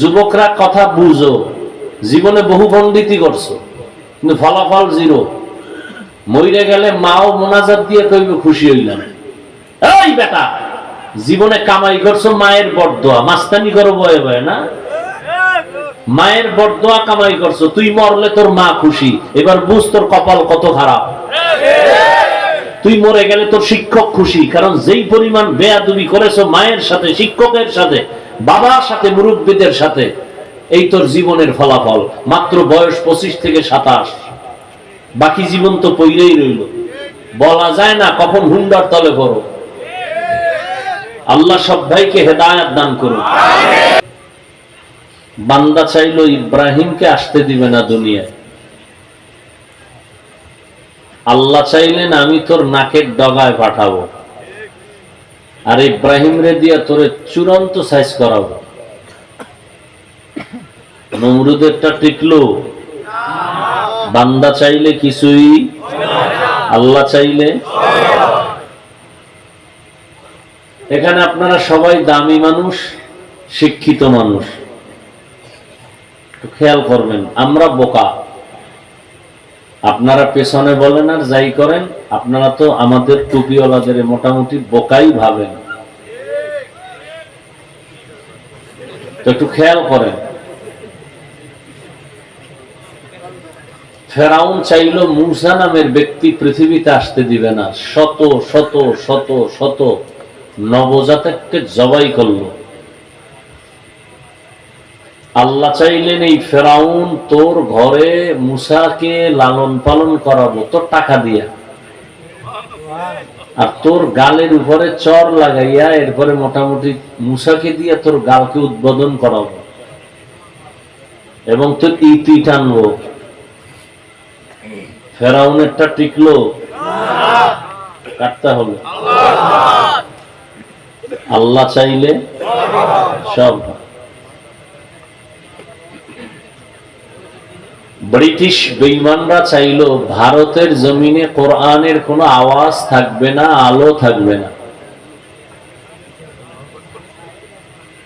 যুবকরা কথা বুঝো। জীবনে বহু পণ্ডিতি করছ, কিন্তু ফলাফল জিরো। মইরে গেলে মাও মোনাজাত দিয়ে কইবে, খুশি হইলাম। এই বেটা, জীবনে কামাই করছ মায়ের বরদোয়া। মাস্তানি করো বয়ে বয়ে না? মায়ের বরদোয়া কামাই করছ। তুই মরলে তোর মা খুশি। এবার বুঝ তোর কপাল কত খারাপ। তুই মরে গেলে তোর শিক্ষক খুশি। কারণ যেই পরিমাণ বেয়াদুবি করেছ মায়ের সাথে, শিক্ষকের সাথে বাবার সাথে, মুরব্বীদের সাথে, এই তোর জীবনের ফলাফল। মাত্র বয়স পঁচিশ থেকে সাতাশ। বাকি জীবন তো পইরেই রইল। বলা যায় না কখন হুন্ডার তলে পড়ো আল্লাহ সব ভাইকে হেদায়াত দান করুন বান্দা চাইলো ইব্রাহিমকে আসতে দিবে না দুনিয়ায়। আল্লাহ চাইলেন আমি তোর নাকের ডগায় পাঠাবো। আর ইব্রাহিম রে দিয়া তোরে চূড়ান্ত সাইজ করাবো। নমরুদেরটা টিকলো। বান্দা চাইলে কিছুই, আল্লাহ চাইলে। এখানে আপনারা সবাই দামি মানুষ, শিক্ষিত মানুষ। খেয়াল করবেন, আমরা বোকা। আপনারা পেছনে বলেন আর যাই করেন, আপনারা তো আমাদের টুপিওয়ালাদের মোটামুটি বোকাই ভাবেন। তো একটু খেয়াল করেন। ফেরাউন চাইল মুসা নামের ব্যক্তি পৃথিবীতে আসতে দিবে না। শত শত শত শত নবজাতককে জবাই করল। আল্লাহ চাইলেন এই ফেরাউন তোর ঘরে মুসাকে লালন পালন করাবো, তোর টাকা দিয়া। আর তোর গালের উপরে চর লাগাইয়া এরপরে মোটামুটি মুসাকে দিয়া তোর গালকে উদ্বোধন করাবো। এবং তোর ইতি টানবো। ফেরাউনেরটা টিকলো। কাটতে হবে। আল্লাহ চাইলে সব ব্রিটিশ বেইমানরা চাইল, ভারতের জমিনে কোরআনের কোনো আওয়াজ থাকবে না, আলো থাকবে না।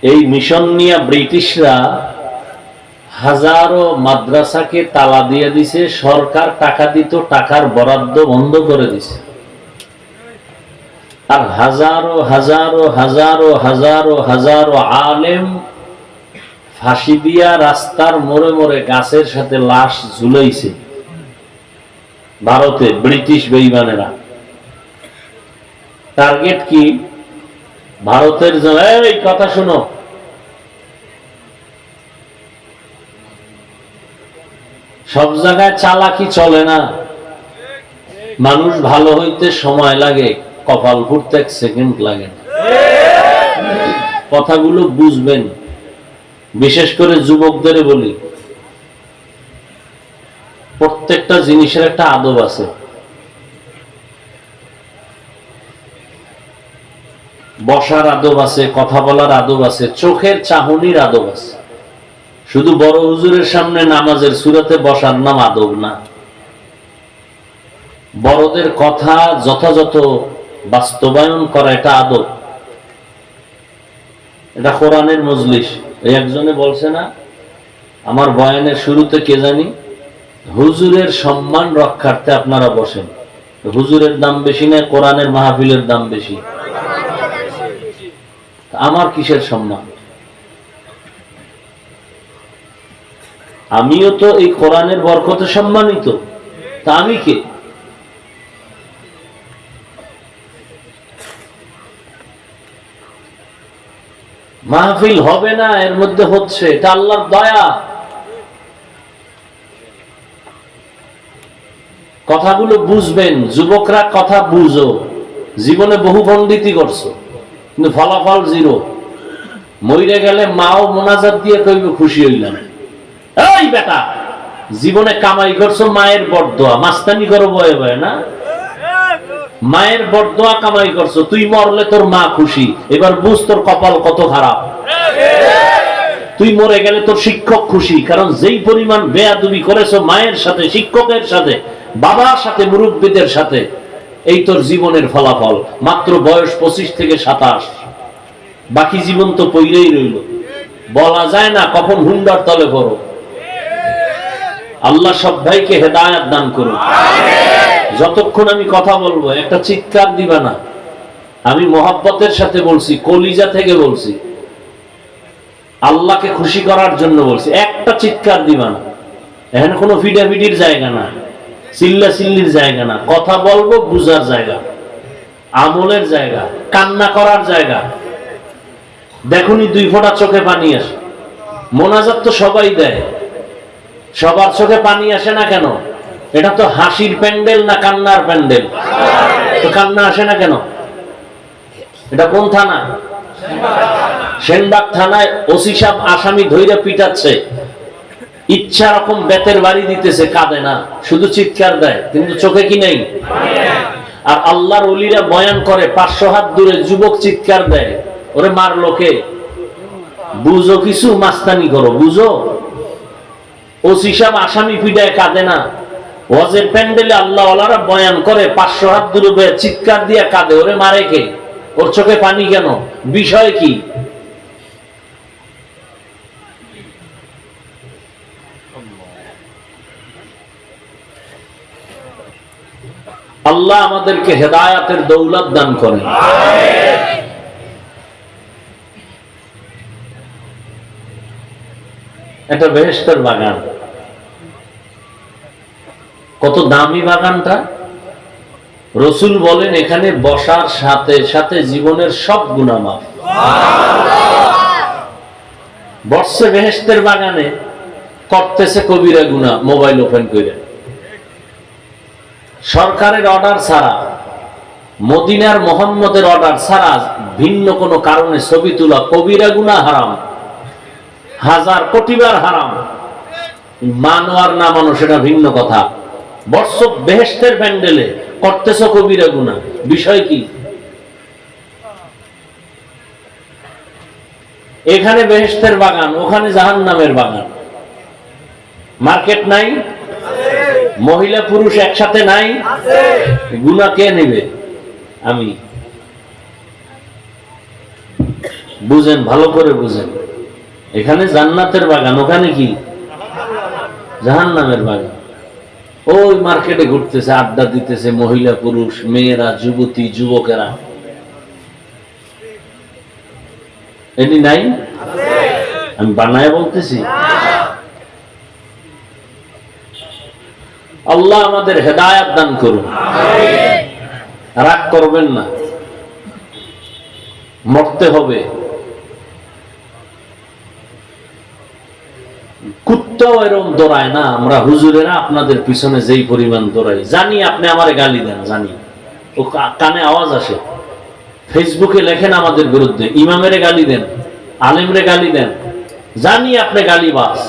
এই মিশন নিয়ে ব্রিটিশরা হাজারো মাদ্রাসাকে তালা দিয়ে দিছে, সরকার টাকা দিত, টাকার বরাদ্দ বন্ধ করে দিছে। আর হাজারো হাজারো হাজারো হাজারো হাজারো আলেম ফাঁসি দিয়া রাস্তার মোড়ে মোড়ে গাছের সাথে লাশ ঝুলাইছে। ভারতে ব্রিটিশ বেইমানেরা। টার্গেট কি? ভারতের এই কথা শুনো। সব জায়গায় চালাকি চলে না। মানুষ ভালো হইতে সময় লাগে, কপাল ফুটতে এক সেকেন্ড লাগে। কথাগুলো বুঝবেন। বিশেষ করে যুবকদের বলি, প্রত্যেকটা জিনিসের একটা আদব আছে। বসার আদব আছে, কথা বলার আদব আছে, চোখের চাহনির আদব আছে। শুধু বড় হুজুরের সামনে নামাজের সুরাতে বসার নাম আদব না। বড়দের কথা যথাযথ বাস্তবায়ন করা এটা আদব। এটা কোরআনের মজলিস। এই একজনে বলছে না, আমার বয়ানের শুরুতে কে জানি হুজুরের সম্মান রক্ষার্থে আপনারা বসেন। হুজুরের দাম বেশি না, কোরআনের মাহফিলের দাম বেশি। আমার কিসের সম্মান? আমিও তো এই কোরআনের বরকতে সম্মানিত। তা আমি কে? মাহফিল হবে না, এর মধ্যে হচ্ছে, এটা আল্লাহর দয়া। কথাগুলো বুঝবেন, যুবকরা কথা বুঝো। জীবনে বহু পণ্ডিতি করছ, কিন্তু ফলাফল জিরো। মইরে গেলে মাও মোনাজাত দিয়ে কইবে, খুশি হইলাম। এই বেটা, জীবনে কামাই করছ মায়ের বরদোয়া মাস্তানি করো বয়ে বয়ে, না? মায়ের বরদোয়া কামাই করছ, তুই মরলে তোর মা খুশি। এবার বুঝ তোর কপাল কত খারাপ। তুই মরে গেলে তোর শিক্ষক খুশি, কারণ যেই পরিমাণ বেয়াদুবি করেছ মায়ের সাথে, শিক্ষকের সাথে, বাবার সাথে, মুরব্বীদের সাথে, এই তোর জীবনের ফলাফল। মাত্র বয়স পঁচিশ থেকে সাতাশ। বাকি জীবন তো পইরেই রইল। বলা যায় না কখন হুন্ডার তলে পড়ো আল্লাহ সব ভাইকে হেদায়াত দান করুন যতক্ষণ আমি কথা বলব, একটা চিৎকার দিবা না। আমি মহাব্বতের সাথে বলছি, কলিজা থেকে বলছি। আল্লাহকে খুশি করার জন্য বলছি, একটা চিৎকার দিবা না। এখানে কোনো ফিডাফিডির জায়গা না চিল্লা চিল্লির জায়গা না। কথা বলব, বুঝার জায়গা। আমলের জায়গা, কান্না করার জায়গা। দেখুনি দুই ফোঁটা চোখে পানি আসে। মোনাজাত তো সবাই দেয়। সবার চোখে পানি আসে না কেন? এটা তো হাসির প্যান্ডেল না কান্নার প্যান্ডেল? তো কান্না আসে না কেন? এটা কোন থানা? সেনবাগ থানায় ওসি সাহেব আসামি ধৈর্য পিটাচ্ছে। ইচ্ছা রকম বেতের বাড়ি দিতেছে, কাঁদে না। শুধু চিৎকার দেয়, কিন্তু চোখে কি নেই? আর আল্লাহর অলিরা বয়ান করে, পাঁচশো হাত দূরে যুবক চিৎকার দেয়। ওরে মার লোকে, বুঝো কিছু, মাস্তানি করো, বুঝো? ওসি সাহেব আসামি পিডায় কাঁদে না। ওয়াজের প্যান্ডেলে আল্লাহ বয়ান করে, পাঁচশো হাত দূরে চিৎকার দিয়ে কাঁদে, ওরে মারে কে? ওর চোখে পানি কেন? বিষয় কি? আল্লাহ আমাদেরকে হেদায়াতের দৌলত দান করেন। এটা বেহেস্তের বাগান। কত দামি বাগানটা? রসুল বলেন, এখানে বসার সাথে সাথে জীবনের সব গুণামাফ। বর্ষে বেহেস্তের বাগানে করতেছে কবিরা গুণা, মোবাইল ওপেন করে সরকারের অর্ডার ছাড়া, মদিনার মোহাম্মদের অর্ডার ছাড়া ভিন্ন কোনো কারণে ছবি তোলা কবিরা গুণা হারাম। হাজার কোটিবার হারাম। মানো আর না মানো সেটা ভিন্ন কথা। বর্ষ বেহেস্তের প্যান্ডেলে করতেছ কবিরা গুণা বিষয় কি? এখানে বেহেস্তের বাগান, ওখানে জাহান নামের বাগান। মার্কেট নাই? মহিলা পুরুষ একসাথে নাই? গুণা কে নেবে? আমি। বুঝেন, ভালো করে বুঝেন। এখানে জান্নাতের বাগান, ওখানে কি? জাহান নামের বাগান। ওই মার্কেটে ঘুরতেছে আড্ডা দিতেছে মহিলা পুরুষ মেয়েরা যুবতী যুবকেরা। এনি নাই? আমি বানায় বলতেছি। আল্লাহ আমাদের হেদায়াত দান করুন। রাগ করবেন না। মরতে হবে। কুত্তাও এরকম দৌড়ায় না, আমরা হুজুরেরা আপনাদের পিছনে যেই পরিমাণ দৌড়াই। জানি আপনি আমারে গালি দেন, জানি। ও কানে আওয়াজ আসে। ফেসবুকে লেখেন আমাদের বিরুদ্ধে, ইমামেরে গালি দেন, আলেমরে গালি দেন। জানি আপনি গালি বাস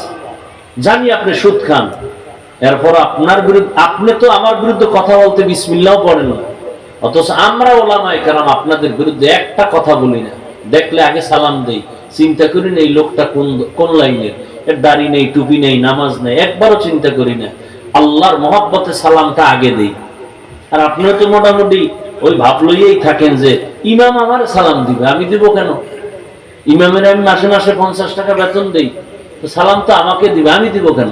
জানি আপনি সুদ খান। এরপর আপনার বিরুদ্ধে আপনি তো আমার বিরুদ্ধে কথা বলতে বিসমিল্লাও পড়েন না। অথচ আমরা ওলামাই কারণ আপনাদের বিরুদ্ধে একটা কথা বলি না। দেখলে আগে সালাম দেই, চিন্তা করি না এই লোকটা কোন কোন লাইনের? দাড়ি নেই, টুপি নেই, নামাজ নেই, একবারও চিন্তা করি না। আল্লাহর মহব্বতে সালামটা আগে দেই। আর আপনিও তো মোটামুটি ওই ভাব লইয়েই থাকেন যে, ইমাম আমার সালাম দিবে, আমি দিব কেন? ইমামের আমি মাসে মাসে পঞ্চাশ টাকা বেতন দেই, তো সালাম তো আমাকে দিবে, আমি দিব কেন?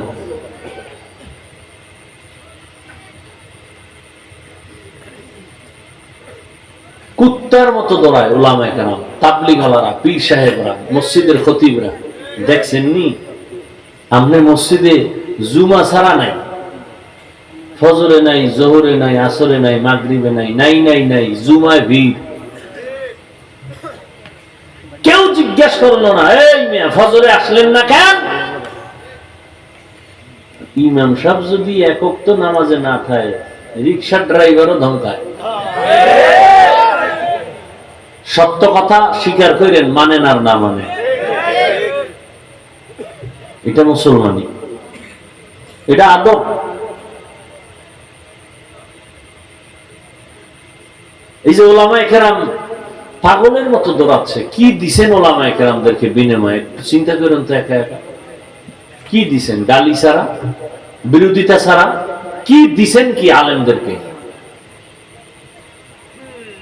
কুত্তার মতো দৌড়ায় ওলামায় কেন তাবলিগলারা পীর সাহেবরা, মসজিদের খতিবরা। দেখছেন নি আপনি মসজিদে জুমা ছাড়া নাই। ফজরে নাই, জোহরে নাই, আসরে নাই, মাগরিবে নাই নাই নাই নাই, জুমায় ভিড়। কেউ জিজ্ঞেস করল না, এই মিয়া, ফজরে আসলেন না কেন? ইমাম সাহেব যদি একক তো নামাজে না খায় রিক্সার ড্রাইভারও ধমকায়। সত্য কথা স্বীকার করেন, মানেন আর না মানে এটা মুসলমানি। এটা আদব। এই যে ওলামা একরাম পাগলের মতো দৌড়াচ্ছে, কি দিছেন ওলামা একরামদেরকে বিনিময়ে? একটু চিন্তা করেন তো একা একা। কি দিছেন? গালি ছাড়া? বিরোধিতা ছাড়া? কি দিছেন কি আলেমদেরকে?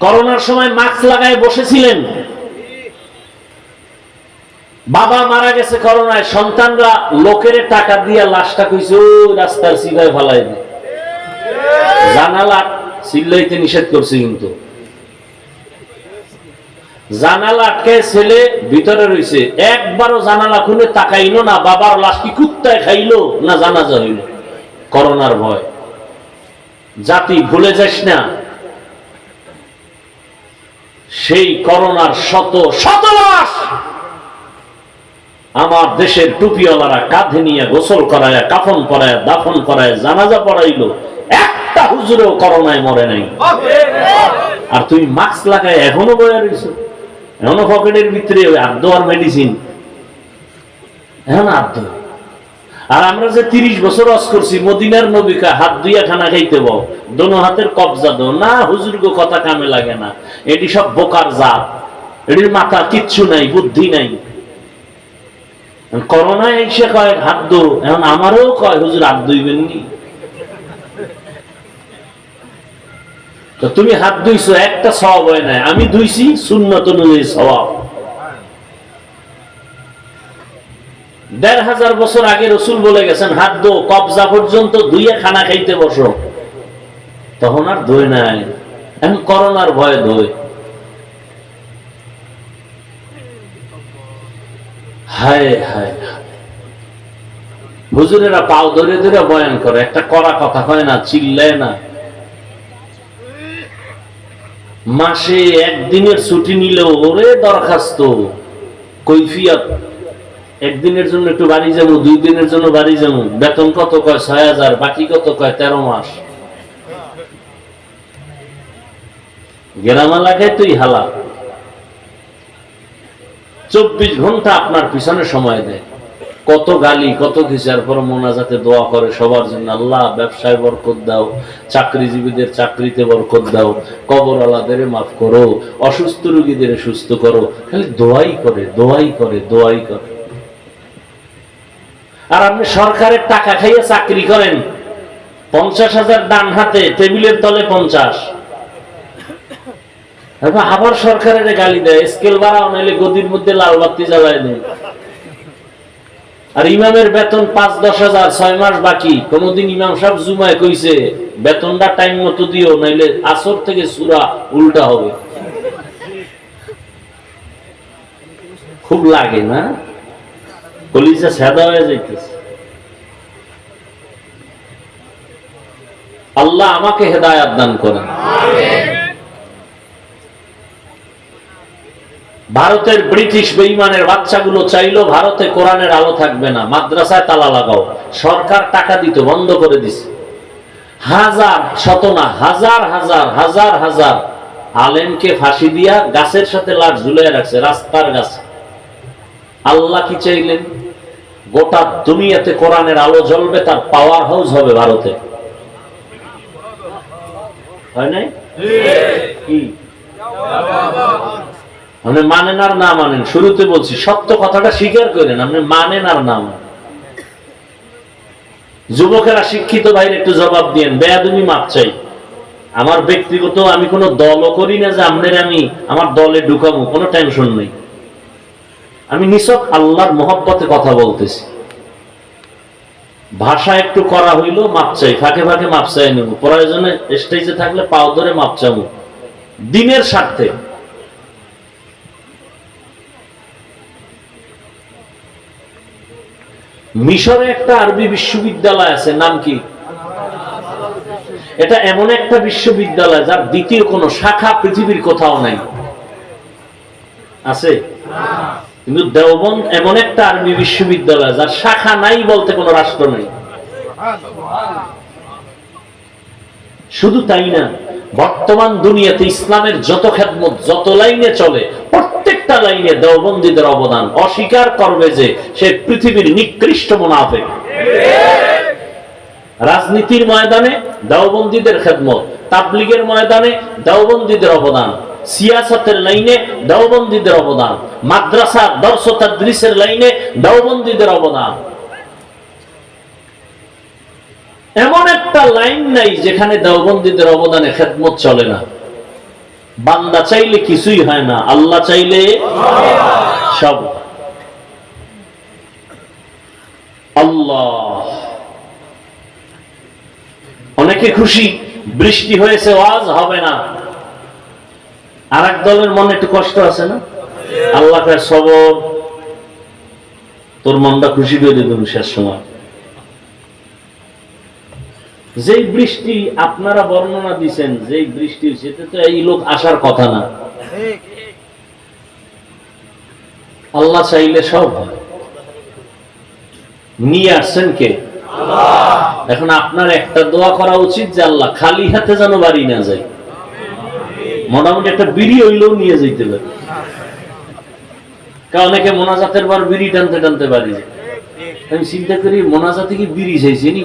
করোনার সময় মাস্ক লাগায় বসেছিলেন। বাবা মারা গেছে করোনায়, সন্তানরা লোকের টাকা দিয়ে লাশটা কইছে রাস্তার সিগায় ফালাই দে। জানালা সিল্লাইতে নিষেধ করছে কিন্তু। জানালা আটকে ছেলে ভিতরে রইছে। একবারও জানালা খুলে তাকাইলো না, বাবার লাশ কি কুত্তায় খাইলো না জানাজা হইল? করোনার ভয়। জাতি ভুলে যাস না। সেই করোনার শত শত লাশ আমার দেশের টুপিওয়ালারা কাঁধে নিয়ে গোসল করায়, কাফন করায়, দাফন করায়, জানাজা পড়াইলো, একটা হুজুরেও করোনায় মরে নাই। আর তুমি মাস্ক লাগায় এখনও বয়ে রয়েছো এখনও পকেটের ভিতরে আদ্য আর মেডিসিন এখন আদ্য। আর আমরা যে তিরিশ বছর অস করছি, মদিনার নবিকা হাত দুইয়া খানা খাইতে বল, দোনো হাতের কবজা দো না, হুজুর গো, কথা কামে লাগে না। এটি সব বোকার জাত। এটির মাথা কিচ্ছু নাই, বুদ্ধি নাই। করোনা এসে কয় হাত দো এখন আমারও কয়, হুজুর হাত দুইবেননি তো তুমি হাত ধুইছো, একটা সব হয় নাই। আমি ধুইছি শূন্যত অনুযায়ী স্বভাব দেড় হাজার বছর আগে রসুল বলে গেছেন, হাত দো কবজা পর্যন্ত ধুইয়ে খানা খাইতে বসো। তখন আর ধুয়ে নাই। এখন করোনার ভয়ে ধোয়। হুজুরেরা পাও ধরে ধরে বয়ান করে, একটা কড়া কথা হয় না, চিল্লায় না। মাসে একদিনের ছুটি নিলেও ওরে দরখাস্ত, কৈফিয়ত। একদিনের জন্য একটু বাড়ি যাব, দুই দিনের জন্য বাড়ি যাব। বেতন কত কয়? ছয় হাজার, বাকি কত কয়? তেরো মাস। গেরাম এলাকায় তুই হালা চব্বিশ ঘণ্টা আপনার পিছনে সময় দেয়। কত গালি, কত কিছুর পর মোনাজাতে দোয়া করে, সবার জন্য আল্লাহ ব্যবসায় বরকত দাও, চাকরিজীবীদের চাকরিতে বরকত দাও কবরওয়ালাদের মাফ করো, অসুস্থ রোগীদের সুস্থ করো, খালি দোয়াই করে দোয়াই করে দোয়াই করে। আর আপনি সরকারের টাকা খাইয়ে চাকরি করেন, পঞ্চাশ হাজার ডান হাতে, টেবিলের তলে পঞ্চাশ। এবার আবার সরকারের গালি দেয়, স্কেল বাড়াও, নাইলে গদির মধ্যে লাল বাতি জ্বালায় দেয়। আর ইমামের বেতন পাঁচ, দশ হাজার, ছয় মাস বাকি। কোনদিন ইমাম সাহেব জুমায় কইছে, বেতনটা টাইম মতো দিও, নাইলে আসর থেকে সুরা উল্টা হবে। খুব লাগে না? কলিজা সাদা হয়ে যাইতেছে। আল্লাহ আমাকে হেদায়াত দান করেন। ভারতের ব্রিটিশ বেইমানের বাচ্চাগুলো চাইলো ভারতে কোরআনের আলো থাকবে না মাদ্রাসায় তালা লাগাও। সরকার টাকা দিত বন্ধ করে দিছে। হাজার শত না হাজার হাজার হাজার হাজার আলেমকে ফাঁসি দিয়া গাছের সাথে লাট ঝুলিয়ে রাখছে রাস্তার গাছে। আল্লাহ কি চাইলেন? গোটা দুনিয়াতে কোরআনের আলো জ্বলবে তার পাওয়ার হাউস হবে ভারতে। হয় নাই? কি? আপনি মানেন আর না মানেন, শুরুতে বলছি, সত্য কথাটা স্বীকার করেন, আপনি মানেন আর না মানেন। যুবকেরা শিক্ষিত ভাইয়ের একটু জবাব দিয়েন, বেয়াদুমি মাপ চাই। আমার ব্যক্তিগত আমি কোনো দলও করি না যে আপনার আমি আমার দলে ঢুকাবো কোনো টেনশন নেই। আমি নিছক আল্লাহর মহব্বতে কথা বলতেছি। ভাষা একটু করা হইল মাপ চাই, ফাঁকে ফাঁকে মাপ চাই নেব। প্রয়োজনে স্টেজে থাকলে পাও ধরে মাপ চাবো। দিনের স্বার্থে। মিশরে একটা আরবি বিশ্ববিদ্যালয় আছে, নাম কি? এটা এমন একটা বিশ্ববিদ্যালয় যার দ্বিতীয় কোনো শাখা পৃথিবীর কোথাও নাই। আছে? কিন্তু দেওবন্দ এমন একটা আরবি বিশ্ববিদ্যালয় যার শাখা নাই বলতে কোনো রাষ্ট্র নেই। শুধু তাই না, বর্তমান দুনিয়াতে ইসলামের যত খেদমত, যত লাইনে চলে প্রত্যেকটা লাইনে দেওবন্দীদের অবদান অস্বীকার করবে যে সে পৃথিবীর নিকৃষ্ট মুনাফেক। রাজনীতির ময়দানে দেওবন্দীদের খেদমত, তাবলিগের ময়দানে দেওবন্দীদের অবদান, সিয়াসতের লাইনে দেওবন্দীদের অবদান মাদ্রাসা দর্শ তাদৃশের লাইনে দেওবন্দীদের অবদান। এমন একটা লাইন নাই যেখানে দেওবন্দীদের অবদানে খেদমত চলে না। বান্দা চাইলে কিছুই হয় না, আল্লাহ চাইলে সব আল্লাহ। অনেকে খুশি, বৃষ্টি হয়েছে, ওয়াজ হবে না। আর এক দলের মনে একটু কষ্ট আছে না? আল্লাহ সবর, তোর মনটা খুশি করে দেবেন শেষ সময়। যেই বৃষ্টি আপনারা বর্ণনা দিছেন যেই বৃষ্টি সেটা তো এই লোক আসার কথা না। আল্লাহ চাইলে সব হয়। নিয়ে আসছেন কে? এখন আপনার একটা দোয়া করা উচিত যে আল্লাহ খালি হাতে যেন বাড়ি না যায়। মোটামুটি একটা বিড়ি হইলেও নিয়ে যেতে পারে। কারণ অনেকে মোনাজাতের বার বিড়ি টানতে টানতে পারি যায়। আমি চিন্তা করি মোনাজাতে কি বিড়ি চাইছি নি?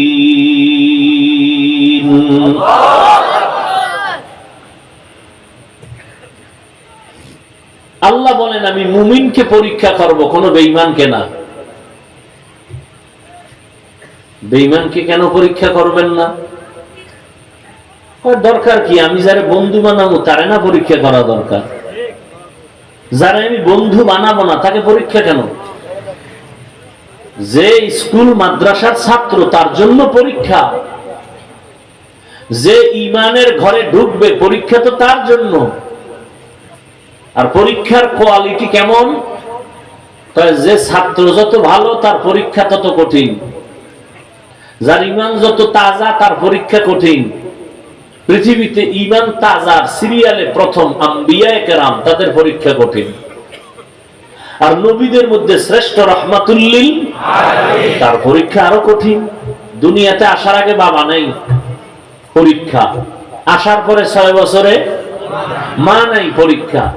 আল্লাহ বলেন, আমি মুমিনকে পরীক্ষা করব, কোন বেঈমানকে না। বেঈমানকে কেন পরীক্ষা করবেন না? দরকার কি? আমি যারা বন্ধু বানাবো, তারে না পরীক্ষা করা দরকার। যারা আমি বন্ধু বানাবো না, তাকে পরীক্ষা কেন? যে স্কুল, মাদ্রাসার ছাত্র, তার জন্য পরীক্ষা। যে ইমানের ঘরে ঢুকবে, পরীক্ষা তো তার জন্য। আর পরীক্ষার কোয়ালিটি কেমন? যে ছাত্র যত ভালো, তার পরীক্ষা তত কঠিন। যার ইমান যত তাজা, তার পরীক্ষা কঠিন। পৃথিবীতে ইমান তাজার সিরিয়ালে প্রথম আম্বিয়া কেরাম, তাদের পরীক্ষা কঠিন। আর নবীদের মধ্যে শ্রেষ্ঠ রহমাতুল্লিল তার পরীক্ষা আরও কঠিন। দুনিয়াতে আসার আগে বাবা নাই। পরীক্ষা। আসার পরে ছয় বছরে মা নাই পরীক্ষা।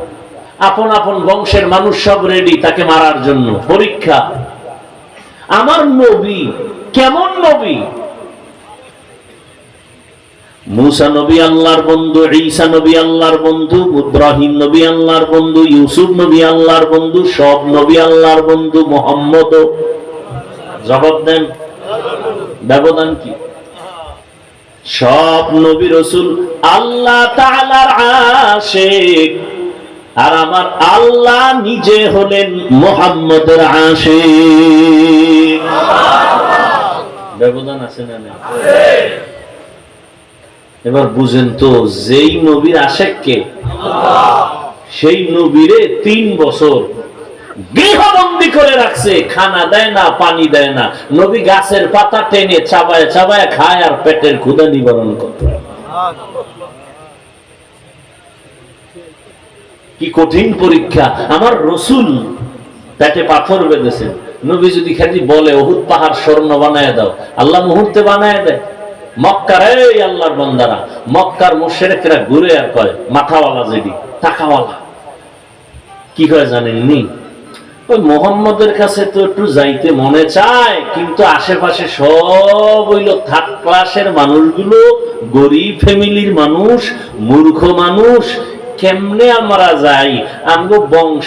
আপন আপন বংশের মানুষ সব রেডি তাকে মারার জন্য। পরীক্ষা। আমার নবী, কেমন নবী? মুসা নবী আল্লাহর বন্ধু, ঈসা নবী আল্লাহর বন্ধু, ইব্রাহিম নবী আল্লাহর বন্ধু, ইউসুফ নবী আল্লাহর বন্ধু, সব নবী আল্লাহর বন্ধু, মোহাম্মদ। জবাব দেন। ব্যবধান কি? সব নবী রসুল আল্লাহ তাআলার আশিক। আর আমার আল্লাহ নিজে হলেন মোহাম্মদের আশিক। ব্যবধান আছে না এবার বুঝেন তো, যেই নবীর আশেককে, সেই নবীরে তিন বছর গৃহবন্দী করে রাখছে, খানা দেয় না, পানি দেয় না। নবী গাছের পাতা টেনে চাবায় চাবায় খায় আর পেটের ক্ষুদা নিবারণ করে। কি কঠিন পরীক্ষা। আমার রসুল পেটে পাথর বেঁধেছেন। নবী যদি খালি বলে অহুদ পাহাড় স্বর্ণ বানায় দাও। আল্লাহ মুহূর্তে বানায় দেয়। মক্কার এই আল্লাহর বন্দারা, মক্কার ঘুরে আর মাথাওয়ালা যেদি, টাকাওয়ালা। কি ওই মোহাম্মদের কাছে তো একটু যাইতে মনে চায়, কিন্তু আশেপাশে সব হইল থার্ড ক্লাসের মানুষগুলো, গরিব ফ্যামিলির মানুষ, মূর্খ মানুষ কেমনে আমরা যাই? আমগো বংশ